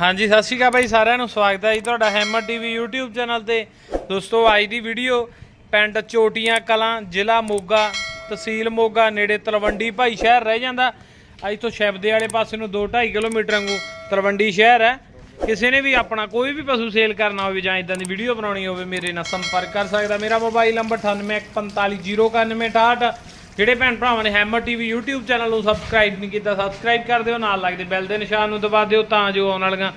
ਹਾਂਜੀ, ਸਤਿ ਸ਼੍ਰੀ ਅਕਾਲ ਬਾਈ ਸਾਰਿਆਂ ਨੂੰ। ਸਵਾਗਤ ਹੈ ਜੀ ਤੁਹਾਡਾ ਹੈਮਰ ਟੀਵੀ YouTube ਚੈਨਲ ਤੇ। ਦੋਸਤੋ, ਅੱਜ ਦੀ ਵੀਡੀਓ, ਪਿੰਡ ਚੋਟੀਆਂ ਕਲਾਂ, ਜ਼ਿਲ੍ਹਾ ਮੋਗਾ, ਤਹਿਸੀਲ ਮੋਗਾ, ਨੇੜੇ ਤਲਵੰਡੀ ਭਾਈ ਸ਼ਹਿਰ ਰਹਿ ਜਾਂਦਾ। ਅੱਜ ਤੋਂ ਸ਼ੈਬਦੇ ਵਾਲੇ ਪਾਸੇ ਨੂੰ 2.5 ਕਿਲੋਮੀਟਰ ਵਾਂਗੂ ਤਲਵੰਡੀ ਸ਼ਹਿਰ ਹੈ। ਕਿਸੇ ਨੇ ਵੀ ਆਪਣਾ ਕੋਈ ਵੀ ਪਸ਼ੂ ਸੇਲ ਕਰਨਾ ਹੋਵੇ ਜਾਂ ਇਦਾਂ ਦੀ ਵੀਡੀਓ ਬਣਾਉਣੀ ਹੋਵੇ, ਮੇਰੇ ਨਾਲ ਸੰਪਰਕ ਕਰ ਸਕਦਾ। ਮੇਰਾ ਮੋਬਾਈਲ ਨੰਬਰ 9845099168 ਜਿਹੜੇ ਭੈਣ ਭਰਾਵਾਂ ਨੇ ਹੈਮਰ ਟੀਵੀ YouTube ਚੈਨਲ ਨੂੰ ਸਬਸਕ੍ਰਾਈਬ ਨਹੀਂ ਕੀਤਾ ਸਬਸਕ੍ਰਾਈਬ ਕਰ ਦਿਓ, ਨਾਲ ਲੱਗਦੇ ਬੈਲ ਦੇ ਨਿਸ਼ਾਨ ਨੂੰ ਦਬਾ ਦਿਓ ਤਾਂ ਜੋ ਆਉਣ ਵਾਲੀਆਂ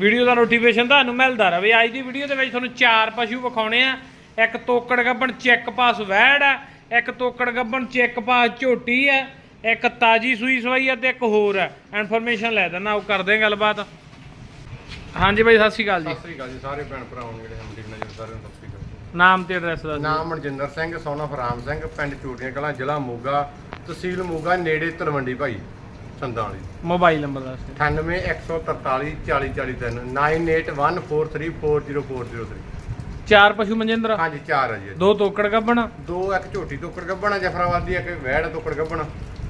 ਵੀਡੀਓ ਦਾ ਨੋਟੀਫਿਕੇਸ਼ਨ ਤੁਹਾਨੂੰ ਮਿਲਦਾ ਰਹੇ। ਅੱਜ ਦੀ ਵੀਡੀਓ ਦੇ ਵਿੱਚ ਤੁਹਾਨੂੰ ਚਾਰ ਪਸ਼ੂ ਵਿਖਾਉਣੇ ਆ। ਇੱਕ ਤੋਕੜ ਗੱਬਣ ਚੈੱਕ ਪਾਸ ਵੈੜ ਆ, ਇੱਕ ਤੋਕੜ ਗੱਬਣ ਚੈੱਕ ਪਾਸ ਝੋਟੀ ਆ, ਇੱਕ ਤਾਜੀ ਸੂਈ ਸਵਾਈ ਆ ਤੇ ਇੱਕ ਹੋਰ ਆ। ਇਨਫੋਰਮੇਸ਼ਨ ਲੈ ਦੇਣਾ ਉਹ ਕਰਦੇ ਗੱਲਬਾਤ। ਹਾਂਜੀ ਬਾਈ, ਸਤਿ ਸ਼੍ਰੀ ਅਕਾਲ ਜੀ। ਸਤਿ ਸ੍ਰੀ ਅਕਾਲ ਜੀ, ਸਾਰੇ ਭੈਣ ਭਰਾਵਾਂ ਨੂੰ ਜਿਹੜੇ ਹਮਦੀਨ ਨਜ਼ਰ ਸਾਰਿਆਂ ਨੂੰ ਸਤਿ ਸ੍ਰੀ ਅਕਾਲ। ਨਾਮ ਤੇ ਐਡਰੈਸ ਦੱਸ ਦਿਓ। ਨਾਮ ਮਨਜਿੰਦਰ ਸਿੰਘ ਸੋਨਾ ਫਰਾਮ ਸਿੰਘ ਪਿੰਡ ਚੂਟੀਆਂ ਕਲਾਂ ਜ਼ਿਲ੍ਹਾ ਮੋਗਾ ਤਹਿਸੀਲ ਮੋਗਾ ਨੇੜੇ ਤਲਵੰਡੀ ਭਾਈ ਸੰਦਾਂ ਵਾਲੀ ਮੋਬਾਈਲ ਨੰਬਰ ਦੱਸ ਦਿਓ। 98143 4043 9814340403 ਚਾਰ ਪਸ਼ੂ ਮਨਜਿੰਦਰ? ਹਾਂਜੀ ਚਾਰ ਹੈ ਜੀ। ਦੋ ਤੋਕੜ ਗੱਬਣ ਦੋ ਇੱਕ ਝੋਟੀ ਤੋਕੜ ਗੱਬਣਾ ਜਫਰਾਬਾਦ ਦੀ ਇੱਕ ਵੈੜ ਤੋਕੜ ਗੱਬਣਾ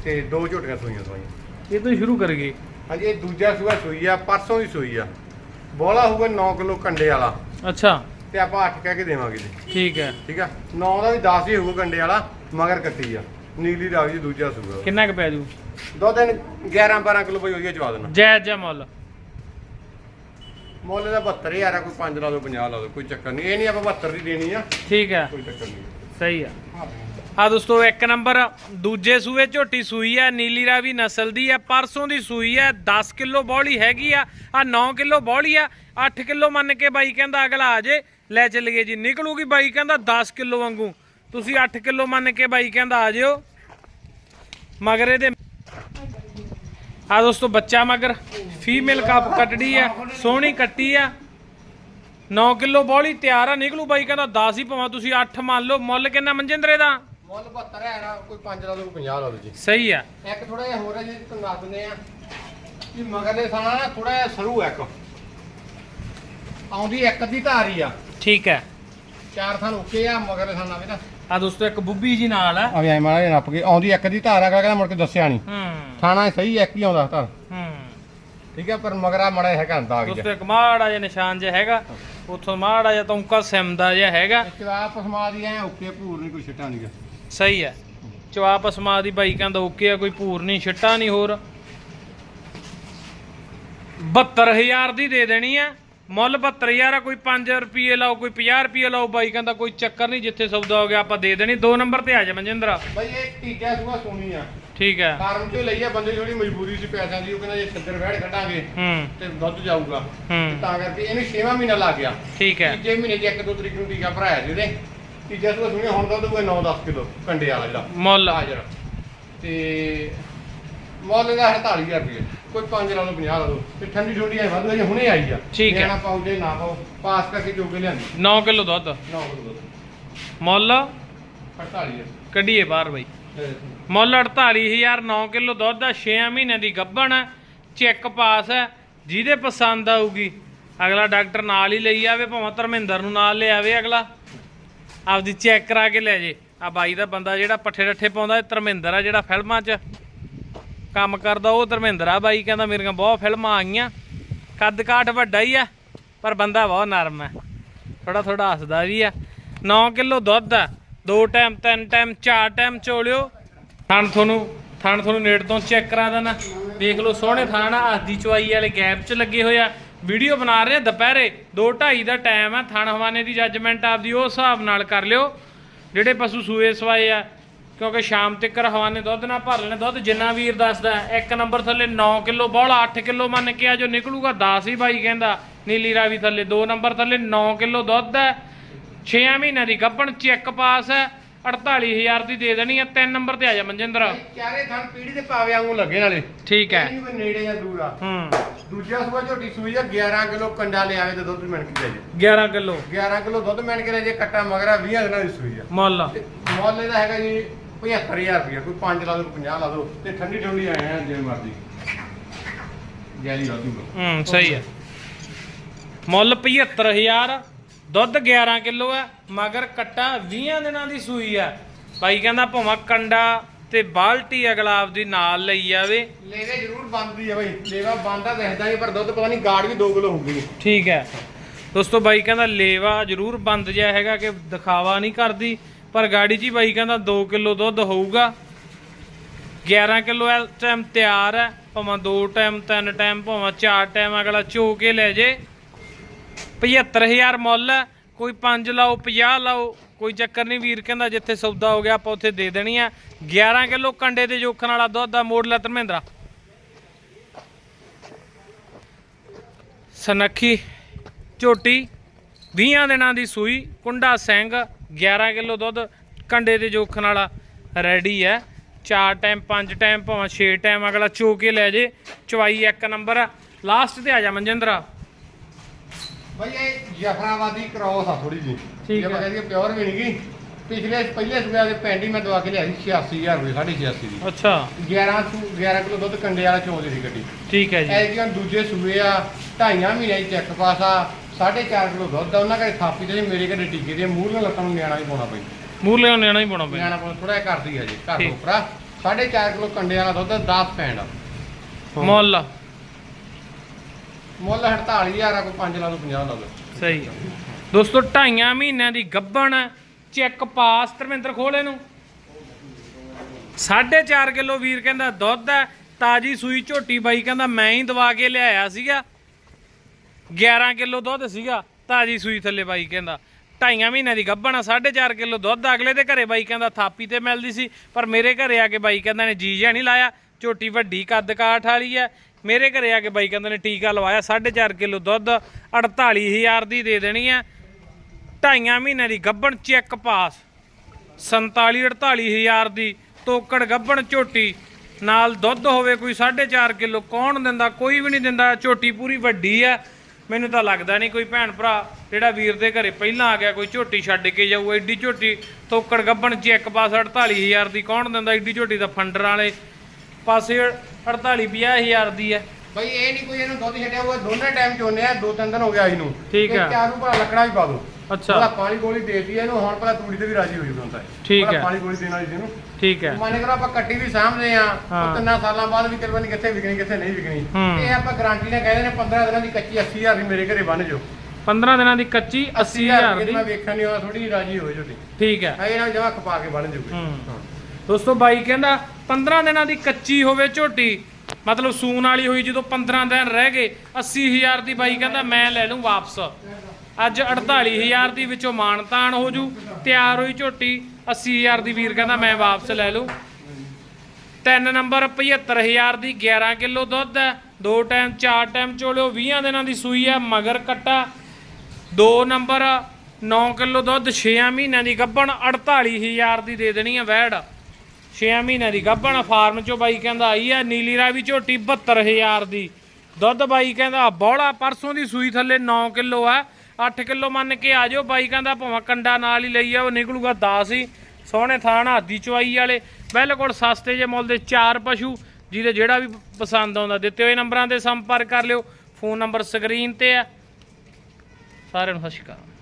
ਤੇ ਦੋ ਝੋਟੀਆਂ ਸੂਈਆਂ ਸਵਾਈਆਂ। ਇਹ ਤੋਂ ਸ਼ੁਰੂ ਕਰੀਏ ਹਾਂਜੀ ਇਹ ਦੂਜਾ ਸੂਆ ਸੂਈ ਆ ਪਰਸੋਂ ਦੀ ਸੂਈ ਆ। ਬੋਲਾ ਹੋਊਗਾ 9 ਕਿਲੋ ਕੰਡੇ ਵਾਲਾ। ਅੱਛਾ। ਤੇ ਆਪਾਂ 8 ਕਹਿ ਕੇ ਦੇਵਾਂਗੇ ਜੀ। ਠੀਕ ਹੈ। ਠੀਕ ਆ? 9 ਦਾ ਵੀ 10 ਹੀ ਹੋਊਗਾ ਕੰਡੇ ਵਾਲਾ ਮਗਰ ਕੱਟੀ ਆ। ਨੀਲੀ ਰਾਵੀ ਜੀ ਦੂਜਾ ਸੂਗਾ। ਕਿੰਨਾ ਕੁ ਪੈ ਜੂ? ਦੋ ਦਿਨ 11 12 ਕਿਲੋ ਪਈ ਹੋਈ ਆ ਚਵਾ ਦੇਣਾ। ਜਾਇਜ਼ ਜਿਹਾ ਮੁੱਲ। ਮੁੱਲ ਦਾ 72000 ਆ ਕੋਈ 5 ਲਾ ਦੋ 50 ਲਾ ਦੋ ਕੋਈ ਚੱਕਰ ਨਹੀਂ। ਇਹ ਨਹੀਂ ਆਪਾਂ 72 ਦੀ ਦੇਣੀ ਆ। ਠੀਕ ਹੈ। ਕੋਈ ਚੱਕਰ ਨਹੀਂ। ਸਹੀ ਆ। ਆ ਦੋਸਤੋ ਇੱਕ ਨੰਬਰ ਦੂਜੇ ਸੂਏ ਝੋਟੀ ਸੂਈ ਆ ਨੀਲੀ ਰਾਵੀ ਨਸਲ ਦੀ ਆ ਪਰਸੋਂ ਦੀ ਸੂਈ ਆ 10 ਕਿਲੋ ਬੌਲੀ ਹੈਗੀ ਆ ਆ 9 ਕਿਲੋ ਬੌਲੀ ਆ 8 ਕਿਲੋ ਮੰਨ ਕੇ ਬਾਈ ਕਹਿੰਦਾ ਅਗਲਾ ਆ ਜੇ। ਲੈ ਚੱਲੀਏ ਜੀ। ਨਿਕਲੂਗੀ ਬਾਈ ਕਹਿੰਦਾ 10 ਕਿਲੋ ਵਾਂਗੂ। ਤੁਸੀਂ 8 ਕਿਲੋ ਮੰਨ ਕੇ ਬਾਈ ਕਹਿੰਦਾ ਆ ਜਿਓ। ਮਗਰ ਇਹਦੇ ਆ ਦੋਸਤੋ ਬੱਚਾ ਮਗਰ। ਫੀਮੇਲ ਕੱਪ ਕੱਟੜੀ ਆ ਸੋਹਣੀ ਕੱਟੀ ਆ। 9 ਕਿਲੋ ਬੌਲੀ ਤਿਆਰ ਆ ਨਿਕਲੂ ਬਾਈ ਕਹਿੰਦਾ 10 ਹੀ ਭਾਵੇਂ ਤੁਸੀਂ 8 ਮੰਨ ਲਓ। ਮੁੱਲ ਕਿੰਨਾ ਮਨਜਿੰਦਰੇ ਦਾ? ਮੁੱਲ 72000 ਆ ਕੋਈ 5 ਲਾ ਦੋ ਕੋਈ 50 ਲਾ ਜੀ। ਸਹੀ ਆ। ਇੱਕ ਥੋੜਾ ਜਿਹਾ ਹੋਰ ਹੈ ਜੀ ਤੁਹਾਨੂੰ ਦੱਸ ਦਿੰਦੇ ਆ ਕਿ ਮਗਰਲੇ ਨਾ ਥੋੜਾ ਜਿਹਾ ਸਰੂ ਆ ਇੱਕ। ਆਉਂਦੀ ਇੱਕ ਅੱਧੀ ਧਾਰੀ ਆ। ਠੀਕ ਹੈ। ਚਾਰ ਥਾਂ ਓਕੇ ਆ ਮਗਰਲੇ ਸਾਨਾ ਵੀ ਨਾ ਆ ਦੋਸਤੋ ਇੱਕ ਬੁੱਬੀ ਜੀ ਨਾਲ ਆ ਆ ਵੀ ਐ ਮਾੜਾ ਜਿਹਾ ਨੱਪ ਕੇ ਆਉਂਦੀ ਇੱਕ ਅੱਧੀ ਧਾਰ ਆ ਕਹਿੰਦਾ ਮੁੜ ਕੇ ਦੱਸਿਆ ਨਹੀਂ ਹੂੰ। ਥਾਣਾ ਸਹੀ ਇੱਕ ਹੀ ਆਉਂਦਾ ਧਾਰ। ਹੂੰ। ਠੀਕ ਹੈ ਪਰ ਮਗਰਾ ਮਾੜਾ ਹੈਗਾ ਦਾਗ ਦੋਸਤੋ ਜਿਹਾ ਇੱਕ ਮਾੜਾ ਜਿਹਾ ਨਿਸ਼ਾਨ ਜਿਹਾ ਹੈਗਾ। ਉੱਥੋਂ ਮਾੜਾ ਜਿਹਾ ਤੌਂਕਾ ਸਿਮਦਾ ਜਿਹਾ ਹੈਗਾ। ਆ ਪਸਮਾ ਦੀ ਐ ਓਕੇ ਭੂਰ ਨਹੀਂ ਕੋਈ ਛਿੱਟਾ ਨਹੀਂ ਗਾ। ਸਹੀ ਹੈ। ਚਵਾਪ ਸਮਾ ਦੀ ਬਾਈ ਕਹਿੰਦਾ ਓਕੇ ਆ ਕੋਈ ਭੂਰ ਨਹੀਂ ਛਿੱਟਾ ਨਹੀਂ ਹੋਰ। 72000 ਦੀ ਦੇ ਦੇਣੀ ਆ। ਮੁੱਲ 72000 ਆ ਕੋਈ 5 ਰੁਪਏ ਲਾਓ ਕੋਈ 50 ਰੁਪਏ ਲਾਓ ਬਾਈ ਕਹਿੰਦਾ ਕੋਈ ਚੱਕਰ ਨਹੀਂ ਜਿੱਥੇ ਸੌਦਾ ਹੋ ਗਿਆ ਆਪਾਂ ਦੇ ਦੇਣੀ। ਦੋ ਨੰਬਰ ਤੇ ਆ ਜਾ ਮਨਜਿੰਦਰਾ। ਬਈ ਇਹ ਤੀਜਾ ਸੂਆ ਸੋਣੀ ਆ। ਠੀਕ ਹੈ। ਫਾਰਮ ਤੋਂ ਲਈ ਆ ਬੰਦੇ ਦੀ ਥੋੜੀ ਮਜਬੂਰੀ ਸੀ ਪੈਸਿਆਂ ਦੀ ਉਹ ਕਹਿੰਦਾ ਜੇ ਸੱਜਰ ਵਹਿੜ ਕੱਢਾਂਗੇ ਹੂੰ। ਤੇ ਦੁੱਧ ਜਾਊਗਾ। ਹੂੰ। ਤਾਂ ਕਰਕੇ ਇਹਨੂੰ 6ਵਾਂ ਮਹੀਨਾ ਲੱਗ ਗਿਆ। ਠੀਕ ਹੈ। ਤੀਜੇ ਮਹੀਨੇ ਦੀ 1-2 ਤਰੀਕ ਨੂੰ ਟੀਕਾ ਭਰਾਇਆ ਸੀ ਉਹਦੇ ਤੀਜਾ ਸੂਆ ਸੁਣਿਆ ਹੁਣ ਦੁੱਧ ਕੋਈ 9-10 ਕਿਲੋ ਕੰਡੇ ਵਾਲਾ ਜਿਹੜਾ। ਮੁੱਲ। ਹਾਜ਼ਰ ਤੇ ਮੁੱਲ ਦਾ 48000 ਰੁਪਏ। ਕੋਈ 5 ਲਾ ਲਓ 50 ਲਾ ਲਓ ਤੇ ਠੰਡੀ ਠੰਡੀ ਆਈ ਵਾਧੂ ਜੇ ਹੁਣੇ ਆਈ ਆ। ਠੀਕ ਹੈ। ਨਿਆਣਾ ਪਾਉ ਜੇ ਨਾ ਪਾਓ ਪਾਸ ਕਰਕੇ ਜੋਗੇ ਲਿਆਂਦੀ। 9 ਕਿਲੋ ਦੁੱਧ। 9 ਕਿਲੋ ਮੁੱਲ? 48000 ਕੱਢੀਏ ਬਾਹਰ ਬਾਈ। ਮੁੱਲ 48000 9 ਕਿਲੋ ਦੁੱਧ ਆ 6 ਮਹੀਨਿਆਂ ਦੀ ਗੱਭਣ ਚੈੱਕ ਪਾਸ ਹੈ ਜਿਹਦੇ ਪਸੰਦ ਆਊਗੀ। ਅਗਲਾ ਡਾਕਟਰ ਨਾਲ ਹੀ ਲਈ ਆਵੇ ਭਾਵੇਂ ਧਰਮਿੰਦਰ ਨੂੰ ਨਾਲ ਲੈ ਆਵੇ ਅਗਲਾ। ਆਪਦੀ ਚੈੱਕ ਕਰਾ ਕੇ ਲੈ ਜੇ। ਆ ਬਾਈ ਦਾ ਬੰਦਾ ਜਿਹੜਾ ਪੱਠੇ ਰੱਠੇ ਪਾਉਂਦਾ ਇਹ ਧਰਮਿੰਦਰ ਆ ਜਿਹੜਾ ਫਿਲਮਾਂ 'ਚ। ਕੰਮ ਕਰਦਾ ਉਹ ਧਰਮਿੰਦਰ ਆ ਬਾਈ, ਕਹਿੰਦਾ ਮੇਰੀਆਂ ਬਹੁਤ ਫਿਲਮਾਂ ਆਈਆਂ ਕੱਦ ਕਾਠ ਵੱਡਾ ਹੀ ਆ, ਪਰ ਬੰਦਾ ਬਹੁਤ ਨਰਮ ਹੈ ਥੋੜਾ ਥੋੜਾ ਹੱਸਦਾ ਵੀ ਆ। 9 ਕਿਲੋ ਦੁੱਧ ਆ। ਦੋ ਟਾਈਮ, ਤਿੰਨ ਟਾਈਮ, ਚਾਰ ਟਾਈਮ ਚੋਲਿਓ। ਥਣ ਤੁਹਾਨੂੰ ਥਣ ਤੁਹਾਨੂੰ ਨੇੜ ਤੋਂ ਚੈੱਕ ਕਰਾ ਦੇਣਾ। ਦੇਖ ਲਓ ਸੋਹਣੇ ਥਣ ਆ ਹੱਦੀ ਚਵਾਈ ਵਾਲੇ ਗੈਪ 'ਚ ਲੱਗੇ ਹੋਏ ਆ। ਵੀਡੀਓ ਬਣਾ ਰਹੇ ਆ ਦੁਪਹਿਰੇ। 2:30 ਦਾ ਟਾਈਮ ਆ, ਥਣ ਹਵਾਨੇ ਦੀ ਜੱਜਮੈਂਟ ਆਪਦੀ ਉਹ ਹਿਸਾਬ ਨਾਲ ਕਰ ਲਿਓ। ਜਿਹੜੇ ਪਸ਼ੂ ਸੂਏ ਸਵਾਏ ਆ ਕਿਉਂਕਿ ਸ਼ਾਮ ਤੱਕ ਹਵਾਨੇ ਦੁੱਧ ਨਾ ਭਰ ਲੈਣੇ। ਦੁੱਧ ਜਿੰਨਾ ਵੀਰ ਦੱਸਦਾ। ਇੱਕ ਨੰਬਰ ਥੱਲੇ 9 ਕਿਲੋ ਬੌਲਾ 8 ਕਿਲੋ ਮੰਨ ਕੇ ਆ ਜੋ ਨਿਕਲੂਗਾ 10 ਹੀ ਬਾਈ ਕਹਿੰਦਾ। ਨੀਲੀ ਰਾਵੀ ਥੱਲੇ 2 ਨੰਬਰ ਥੱਲੇ 9 ਕਿਲੋ ਦੁੱਧ ਹੈ। 6 ਮਹੀਨਿਆਂ ਦੀ ਗੱਭਣ ਚੈੱਕ ਪਾਸ ਹੈ। 48000 ਦੀ ਦੇ ਦੇਣੀ ਹੈ 3 ਨੰਬਰ ਤੇ ਆ ਜਾ ਮਨਜਿੰਦਰ। ਚਾਰੇ ਥਣ ਪੀੜੀ ਦੇ ਪਾਵੇ ਵਾਂਗੂ ਲੱਗੇ ਨਾਲੇ। ਠੀਕ ਹੈ। ਨੇੜੇ ਜਾਂ ਦੂਰ ਆ। ਹੂੰ। ਦੂਜਾ ਸੂਆ ਝੋਟੀ ਸੂਈ ਆ 11 ਕਿਲੋ ਕੰਡਾ ਲਿਆਵੇ ਤੇ ਦੁੱਧ ਮਿਣ ਕੇ ਜਾਏ 11 ਕਿਲੋ। 11 ਕਿਲੋ ਦੁੱਧ ਮਿਣ ਕੇ ਲੈ ਜੇ ਕੱਟਾ ਮਗਰਾ 20 ਦਿਨਾਂ ਦੀ ਸੂਈ ਆ। ਮੁੱਲ। ਤੇ ਮੁੱਲ ਇਹਦਾ ਹੈਗਾ ਜੀ 75000 ਰੁਪਏ ਕੋਈ 5 ਲਾ ਦੋ 50 ਲਾ ਦੋ ਤੇ ਠੰਡੀ ਠੰਡੀ ਆਏ ਆ ਜਿਵੇਂ ਮਰਜ਼ੀ। ਜੈਲੀ ਵਾਧੂਗਾ ਹੂੰ ਸਹੀ ਹੈ ਮੁੱਲ 75000 ਦੁੱਧ 11 ਕਿਲੋ ਹੈ ਮਗਰ ਕੱਟਾ 20 ਦਿਨਾਂ ਦੀ ਸੂਈ ਹੈ ਬਾਈ ਕਹਿੰਦਾ ਭਾਵੇਂ ਕੰਡਾ ਤੇ ਬਾਲਟੀ ਅਗਲਾ ਆਪਦੀ ਨਾਲ ਲਈ ਜਾਵੇ। ਲੇਵੇ ਜ਼ਰੂਰ ਬੰਦਦੀ ਆ ਬਈ ਲੇਵਾ ਬੰਦਾ ਦਿਖਦਾ ਨਹੀਂ ਪਰ ਦੁੱਧ ਪਤਾ ਨਹੀਂ ਗਾੜ ਵੀ 2 ਕਿਲੋ ਹੋਊਗੀ ਠੀਕ ਹੈ। ਦੋਸਤੋ ਬਾਈ ਕਹਿੰਦਾ ਲੇਵਾ ਜ਼ਰੂਰ ਬੰਦ ਜਿਹਾ ਹੈਗਾ ਕਿ ਦਿਖਾਵਾ ਨਹੀਂ ਕਰਦੀ। ਪਰ ਗਾੜੀ 'ਚ ਹੀ ਬਾਈ ਕਹਿੰਦਾ 2 ਕਿਲੋ ਦੁੱਧ ਹੋਊਗਾ। 11 ਕਿਲੋ ਇਸ ਟਾਈਮ ਤਿਆਰ ਹੈ, ਭਾਵੇਂ 2 ਟਾਈਮ 3 ਟਾਈਮ ਭਾਵੇਂ 4 ਟਾਈਮ ਅਗਲਾ ਚੋ ਕੇ ਲੈ ਜੇ। 75000 ਮੁੱਲ ਹੈ, ਕੋਈ 5 ਲਾਓ 50 ਲਾਓ, ਕੋਈ ਚੱਕਰ ਨਹੀਂ। ਵੀਰ ਕਹਿੰਦਾ ਜਿੱਥੇ ਸੌਦਾ ਹੋ ਗਿਆ, ਆਪਾਂ ਉੱਥੇ ਦੇ ਦੇਣੀ ਆ 11 ਕਿਲੋ ਕੰਡੇ ਦੇ ਜੋਖਣ ਵਾਲਾ ਦੁੱਧ ਦਾ ਮੋੜ ਲੈ ਧਰਮਿੰਦਰਾ। ਸਨੱਖੀ ਝੋਟੀ 20 ਦਿਨਾਂ ਦੀ ਸੂਈ, ਕੁੰਡਾ ਸਿੰਘ 11 ਕਿਲੋ ਦੁੱਧ ਕੰਡੇ ਦੇ ਜੋਖਣ ਵਾਲਾ ਰੈਡੀ ਹੈ। ਚਾਰ ਟਾਈਮ ਪੰਜ ਟਾਈਮ ਭਾਵੇਂ 6 ਟਾਈਮ ਅਗਲਾ ਚੋ ਕੇ ਲੈ ਜੇ। ਚਵਾਈ ਇੱਕ ਨੰਬਰ। ਲਾਸਟ ਤੇ ਆ ਜਾ ਮਨਜਿੰਦਰਾ। ਬਈ ਇਹ ਜਫਰਾਬਾਦੀ ਕ੍ਰੋਸ ਆ ਥੋੜੀ ਜੀ ਠੀਕ ਹੈ। ਕਹਿੰਦੇ ਪਿਓਰ ਵੀ ਨਹੀਂ ਗਈ ਪਿਛਲੇ ਪਹਿਲੇ ਸੂਬੇ ਦੇ ਪੈਂਡੀ ਮੈਂ ਦਵਾ ਕੇ ਲਿਆਈ 86000 ਰੁਪਏ 86 ਦੀ। ਅੱਛਾ। 11 ਤੋਂ 11 ਕਿਲੋ ਦੁੱਧ ਕੰਡੇ ਵਾਲਾ ਚੋਂ ਦੀ ਗੱਡੀ। ਠੀਕ ਹੈ ਜੀ। ਐਤਕਾਂ ਦੂਜੇ ਸੂਏ ਆ ਢਾਈਆਂ ਮਹੀਨੇ ਚੈੱਕ ਪਾਸ ਆ 4.5 ਕਿਲੋ ਦੁੱਧ ਆ ਉਹਨਾਂ ਘਰੇ ਥਾਪੀ ਤੇ ਮੇਰੇ ਘਰੇ ਟੀਕੇ ਦੇ ਮੂੰਹ ਨਾਲ ਲੱਤਾਂ ਨੂੰ ਨਿਆਣਾ ਵੀ ਪਾਉਣਾ ਪਈ ਮੂੰਹ ਲਿਆਉਣ ਲੈਣਾ ਹੀ ਪਾਉਣਾ ਨਿਆਣਾ ਪਾਉਣਾ ਥੋੜਾ ਜਿਹਾ ਕਰਦੀ ਆ ਜੀ ਘਰ ਠੀਕ। ਤੋਂ ਉਪਰਾ 4.5 ਕਿਲੋ ਕੰਡੇ ਵਾਲਾ ਦੁੱਧ 10 ਪੈਂਡ ਮੁੱਲ। ਮੁੱਲ 48000 ਆ ਕੋਈ 5 ਲਾ ਦੋ 50 ਲਾ ਦੋ। ਸਹੀ। ਦੋਸਤੋ ਢਾਈਆਂ ਮਹੀਨਿਆਂ ਦੀ ਗੱਬਣ ਚੈੱਕ ਪਾਸ ਧਰਮਿੰਦਰ ਖੋਲ ਇਹਨੂੰ 4.5 ਕਿਲੋ ਵੀਰ ਕਹਿੰਦਾ ਦੁੱਧ ਹੈ ਤਾਜੀ ਸੂਈ ਝੋਟੀ ਬਾਈ ਕਹਿੰਦਾ ਮੈਂ ਹੀ ਦਵਾ ਕੇ ਲਿਆਇਆ ਸੀਗਾ। 11 ਕਿਲੋ ਦੁੱਧ ਸੀਗਾ, ਤਾਜੀ ਸੂਈ ਥੱਲੇ ਬਾਈ ਕਹਿੰਦਾ। ਢਾਈਆਂ ਮਹੀਨਿਆਂ ਦੀ ਗੱਭਣ ਆ 4.5 ਕਿਲੋ ਦੁੱਧ ਅਗਲੇ ਦੇ ਘਰੇ ਬਾਈ ਕਹਿੰਦਾ ਥਾਪੀ ਤੇ ਮਿਲਦੀ ਸੀ, ਪਰ ਮੇਰੇ ਘਰੇ ਆ ਕੇ ਬਾਈ ਕਹਿੰਦਾ ਨੇ ਜੀ ਜਿਹਾ ਨਹੀਂ ਲਾਇਆ, ਝੋਟੀ ਵੱਡੀ ਕੱਦ ਕਾਠ ਵਾਲੀ ਹੈ ਮੇਰੇ ਘਰੇ ਆ ਕੇ ਬਾਈ ਕਹਿੰਦਾ ਨੇ ਟੀਕਾ ਲਵਾਇਆ 4.5 ਕਿਲੋ ਦੁੱਧ 48000 ਦੀ ਦੇ ਦੇਣੀ ਹੈ ਢਾਈਆਂ ਮਹੀਨਿਆਂ ਦੀ ਗੱਭਣ ਚੈੱਕ ਪਾਸ। 47 48000 ਦੀ ਤੋਕੜ ਗੱਭਣ ਝੋਟੀ। ਨਾਲ ਦੁੱਧ ਹੋਵੇ ਕੋਈ 4.5 ਕਿਲੋ, ਕੌਣ ਦਿੰਦਾ, ਕੋਈ ਵੀ ਨਹੀਂ ਦਿੰਦਾ, ਝੋਟੀ ਪੂਰੀ ਵੱਡੀ ਆ ਮੈਨੂੰ ਤਾਂ ਲੱਗਦਾ ਨਹੀਂ ਕੋਈ ਭੈਣ ਭਰਾ ਜਿਹੜਾ ਵੀਰ ਦੇ ਘਰੇ ਪਹਿਲਾਂ ਆ ਗਿਆ ਕੋਈ ਝੋਟੀ ਛੱਡ ਕੇ ਜਾਊ ਐਡੀ ਝੋਟੀ ਤੋਕੜ ਗੱਬਣ ਚੈੱਕ ਪਾਸ 48000 ਦੀ ਕੌਣ ਦਿੰਦਾ ਐਡੀ ਝੋਟੀ ਦਾ ਫੰਡਰ ਵਾਲੇ ਪਾਸੇ 48 50000 ਦੀ ਹੈ। ਬਈ ਇਹ ਨਹੀਂ ਕੋਈ ਇਹਨੂੰ ਦੁੱਧ ਛੱਡਿਆ ਹੋਇਆ ਦੋਨੇ ਟਾਈਮ ਚੋਨੇ ਆ ਦੋ ਤਿੰਨ ਦਿਨ ਹੋ ਗਿਆ ਇਹਨੂੰ। ਠੀਕ ਆ। ਚਾਰੂ ਭਲਾ ਲੱਕੜਾ ਵੀ ਪਾ ਦੋ। ਅੱਛਾ। ਉਹਦਾ ਪਾਣੀ ਗੋਲੀ ਦੇਤੀ ਇਹਨੂੰ ਹੁਣ ਭਲਾ ਤੂੜੀ ਤੇ ਵੀ ਰਾਜੀ ਹੋਈ ਹੁੰਦਾ ਹੈ ਠੀਕ ਭਲਾ ਹੈ। ਪਾਣੀ ਗੋਲੀ ਦੇਣ ਵਾਲੀ ਜਿਹਨੂੰ। ਠੀਕ ਹੈ। ਮੰਨ ਕਰੋ ਆਪਾਂ ਕੱਟੀ ਵੀ ਸਾਂਭਦੇ ਆ। ਉਹ ਤਿੰਨਾਂ ਸਾਲਾਂ ਬਾਅਦ ਵੀ ਕਿਰਵਨ ਕਿੱਥੇ ਵਿਕਣੀ ਕਿੱਥੇ ਨਹੀਂ ਵਿਕਣੀ। ਇਹ ਆਪਾਂ ਗਾਰੰਟੀ ਨਾਲ ਕਹਿੰਦੇ ਨੇ 15 ਦਿਨਾਂ ਦੀ ਕੱਚੀ 80000 ਦੀ ਮੇਰੇ ਘਰੇ ਬੰਨ ਜੋ 15 ਦਿਨਾਂ ਦੀ ਕੱਚੀ 80000 ਦੀ ਦੀ। ਮੈਂ ਵੇਖਣ ਨਹੀਂ ਆਉਂਦਾ ਥੋੜੀ ਰਾਜੀ ਹੋ ਜੋਟੀ ਠੀਕ ਹੈ। ਇਹ ਨਾ ਜਮਾ ਖਪਾ ਕੇ ਬੰਨ ਜੂਗੀ ਹੂੰ। ਦੋਸਤੋ ਬਾਈ ਕਹਿੰਦਾ 15 ਦਿਨਾਂ ਦੀ ਕੱਚੀ ਹੋਵੇ ਝੋਟੀ ਮਤਲਬ ਸੂਣ ਵਾਲੀ ਹੋਈ ਜਦੋਂ 15 ਦਿਨ ਰਹਿ ਗਏ 80000 ਦੀ ਬਾਈ ਕਹਿੰਦਾ ਮੈਂ ਲੈ ਲੂੰ ਵਾਪਸ। ਅੱਜ 48000 ਦੀ ਵਿੱਚੋਂ ਮਾਨਤਾਨ ਹੋ ਜੂ, ਤਿਆਰ ਹੋਈ ਝੋਟੀ 80000 ਦੀ ਵੀਰ ਕਹਿੰਦਾ ਮੈਂ ਵਾਪਸ ਲੈ ਲੂੰ ਤਿੰਨ ਨੰਬਰ 75000 ਦੀ 11 ਕਿਲੋ ਦੁੱਧ ਹੈ, ਦੋ ਟਾਈਮ, ਚਾਰ ਟਾਈਮ ਚੋਲਿਓ 20 ਦਿਨਾਂ ਦੀ ਸੂਈ ਹੈ, ਮਗਰ ਕੱਟਾ। ਦੋ ਨੰਬਰ 9 ਕਿਲੋ ਦੁੱਧ 6 ਮਹੀਨਿਆਂ ਦੀ ਗੱਭਣ 48000 ਦੀ ਦੇ ਦੇਣੀ ਹੈ ਵੈੜ। 6 ਮਹੀਨਿਆਂ ਦੀ ਗੱਭਣ, ਫਾਰਮ ਚੋਂ ਬਾਈ ਕਹਿੰਦਾ ਆਈ ਹੈ, ਨੀਲੀ ਰਾਵੀ ਝੋਟੀ 72000 ਦੀ। ਦੁੱਧ ਬਾਈ ਕਹਿੰਦਾ, ਬੋਲਾ, ਪਰਸੋਂ ਦੀ ਸੂਈ ਥੱਲੇ 9 ਕਿਲੋ ਆ 8 ਕਿਲੋ ਮੰਨ ਕੇ ਆ ਜਾਓ, ਬਾਈ ਕਹਿੰਦਾ ਭਾਵੇਂ ਕੰਡਾ ਨਾਲ ਹੀ ਲਈ ਆ ਨਿਕਲੂਗਾ 10 ਹੀ। ਸੋਹਣੇ ਥਾਣ ਹਾਦੀ ਚਵਾਈ ਵਾਲੇ, ਬਿਲਕੁਲ ਸਸਤੇ ਜੇ ਮੁੱਲ ਦੇ ਚਾਰ ਪਸ਼ੂ, ਜਿਹਦੇ ਜਿਹੜਾ ਵੀ ਪਸੰਦ ਆਉਂਦਾ, ਦਿੱਤੇ ਹੋਏ ਨੰਬਰਾਂ ਤੇ ਸੰਪਰਕ ਕਰ ਲਿਓ। ਫੋਨ ਨੰਬਰ ਸਕਰੀਨ ਤੇ ਆ। ਸਾਰਿਆਂ ਨੂੰ ਸਤਿ ਸ਼੍ਰੀ ਅਕਾਲ।